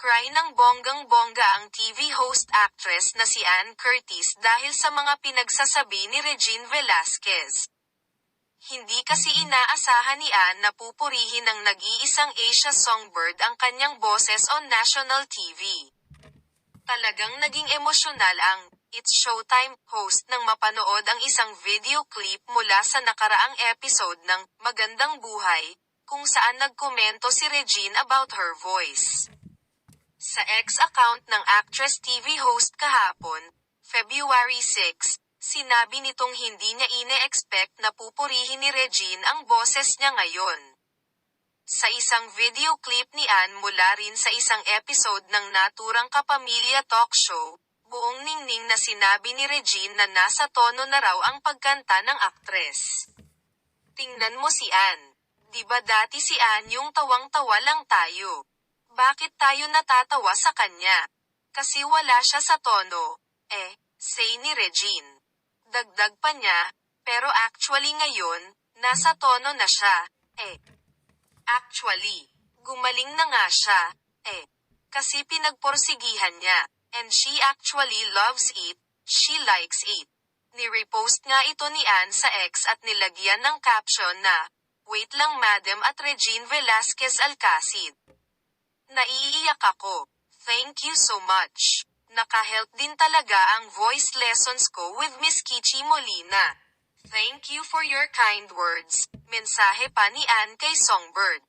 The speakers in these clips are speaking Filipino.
Cry ng bonggang-bongga ang TV host actress na si Ann Curtis dahil sa mga pinagsasabi ni Regine Velasquez. Hindi kasi inaasahan ni Ann na pupurihin ng nag-iisang Asia songbird ang kanyang boses on national TV. Talagang naging emosyonal ang It's Showtime host nang mapanood ang isang video clip mula sa nakaraang episode ng Magandang Buhay, kung saan nagkomento si Regine about her voice. Sa X account ng actress TV host kahapon, February 6, sinabi nitong hindi niya ine-expect na pupurihin ni Regine ang boses niya ngayon. Sa isang video clip ni Ann mula rin sa isang episode ng Naturang Kapamilya Talk Show, buong ningning na sinabi ni Regine na nasa tono na raw ang pagkanta ng aktres. Tingnan mo si Ann. Di ba dati si Ann yung tawang-tawa lang tayo? Bakit tayo natatawa sa kanya? Kasi wala siya sa tono. Eh, say ni Regine. Dagdag pa niya, pero actually ngayon, nasa tono na siya. Eh, actually, gumaling na nga siya. Eh, kasi pinagporsigihan niya. And she actually loves it, she likes it. Ni-repost nga ito ni Ann sa X at nilagyan ng caption na, Wait lang madam at Regine Velasquez Alcacid. Naiiyak ako. Thank you so much. Nakahelp din talaga ang voice lessons ko with Miss Kichi Molina. Thank you for your kind words. Mensahe pa ni Ann kay Songbird.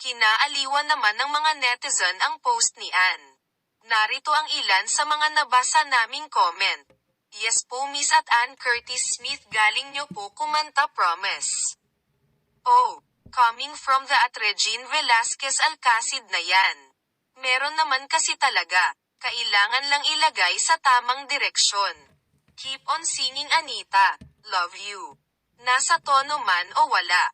Kinaaliwan naman ng mga netizen ang post ni Ann. Narito ang ilan sa mga nabasa naming comment. Yes po Miss at Ann Curtis Smith galing nyo po kumanta promise. Oh, coming from the at Regine Velasquez Alcacid na yan. Meron naman kasi talaga, kailangan lang ilagay sa tamang direksyon. Keep on singing Anita, love you. Nasa tono man o wala.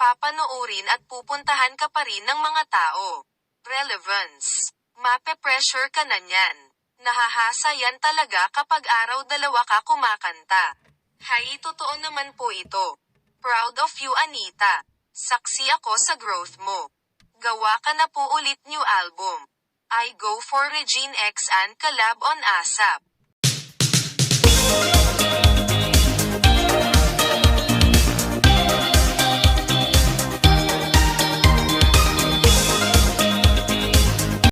Papanoorin at pupuntahan ka pa rin ng mga tao. Relevance. Mape-pressure ka na niyan. Nahahasa yan talaga kapag araw-dalawa ka kumakanta. Hay, totoo naman po ito. Proud of you Anita. Saksi ako sa growth mo. Gawa ka na po ulit new album. I go for Regine X and collab on ASAP.